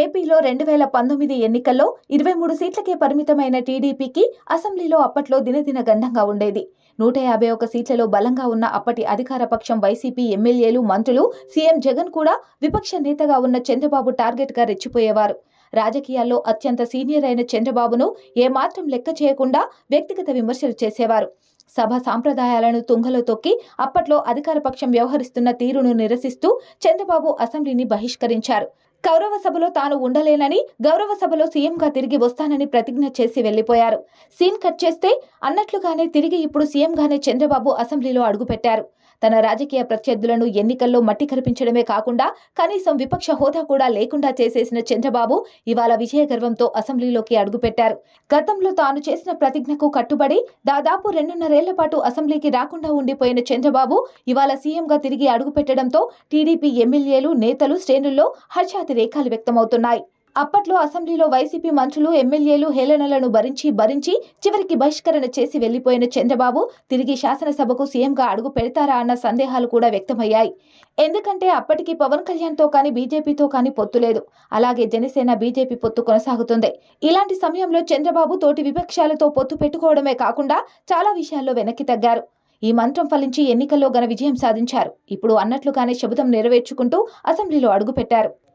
ఏపీలో రెండు వేల పంతొమ్మిది ఎన్నికల్లో ఇరవై మూడు సీట్లకే పరిమితమైన టీడీపీకి అసెంబ్లీలో అప్పట్లో దినదిన గండంగా ఉండేది. నూట యాభై ఒక సీట్లలో బలంగా ఉన్న అప్పటి అధికార పక్షం వైసీపీ ఎమ్మెల్యేలు మంత్రులు సీఎం జగన్ కూడా విపక్ష నేతగా ఉన్న చంద్రబాబు టార్గెట్గా రెచ్చిపోయేవారు. రాజకీయాల్లో అత్యంత సీనియర్ అయిన చంద్రబాబును ఏమాత్రం లెక్క చేయకుండా వ్యక్తిగత విమర్శలు చేసేవారు. సభ సాంప్రదాయాలను తుంగలో తొక్కి అప్పట్లో అధికార పక్షం వ్యవహరిస్తున్న తీరును నిరసిస్తూ చంద్రబాబు అసెంబ్లీని బహిష్కరించారు. కౌరవ సభలో తాను ఉండలేనని గౌరవ సభలో సీఎంగా తిరిగి వస్తానని ప్రతిజ్ఞ చేసి వెళ్ళిపోయారు సీన్ కట్ చేస్తే అన్నట్లుగానే తిరిగి ఇప్పుడు సీఎంగానే చంద్రబాబు అసెంబ్లీలో అడుగుపెట్టారు. తన రాజకీయ ప్రత్యర్థులను ఎన్నికల్లో మట్టి కరిపించడమే కాకుండా కనీసం విపక్ష హోదా కూడా లేకుండా చేసేసిన చంద్రబాబు ఇవాళ విజయ గర్వంతో అసెంబ్లీలోకి అడుగుపెట్టారు. గతంలో తాను చేసిన ప్రతిజ్ఞకు కట్టుబడి దాదాపు రెండున్నరేళ్ళ పాటు అసెంబ్లీకి రాకుండా ఉండిపోయిన చంద్రబాబు ఇవాళ సీఎంగా తిరిగి అడుగుపెట్టడంతో టీడీపీ ఎమ్మెల్యేలు నేతలు శ్రేణుల్లో హర్షాతి రేఖలు వ్యక్తమవుతున్నాయి. అప్పట్లో అసెంబ్లీలో వైసీపీ మంత్రులు ఎమ్మెల్యేలు హేళనలను భరించి భరించి చివరికి బహిష్కరణ చేసి వెళ్ళిపోయిన చంద్రబాబు తిరిగి శాసనసభకు సీఎంగా అడుగు పెడతారా అన్న సందేహాలు కూడా వ్యక్తమయ్యాయి. ఎందుకంటే అప్పటికి పవన్ కళ్యాణ్తో కానీ బీజేపీతో కానీ పొత్తు లేదు. అలాగే జనసేన బీజేపీ పొత్తు కొనసాగుతుంది. ఇలాంటి సమయంలో చంద్రబాబు తోటి విపక్షాలతో పొత్తు పెట్టుకోవడమే కాకుండా చాలా విషయాల్లో వెనక్కి తగ్గారు. ఈ మంత్రం ఫలించి ఎన్నికల్లో ఘన విజయం సాధించారు. ఇప్పుడు అన్నట్లుగానే శబదం నెరవేర్చుకుంటూ అసెంబ్లీలో అడుగుపెట్టారు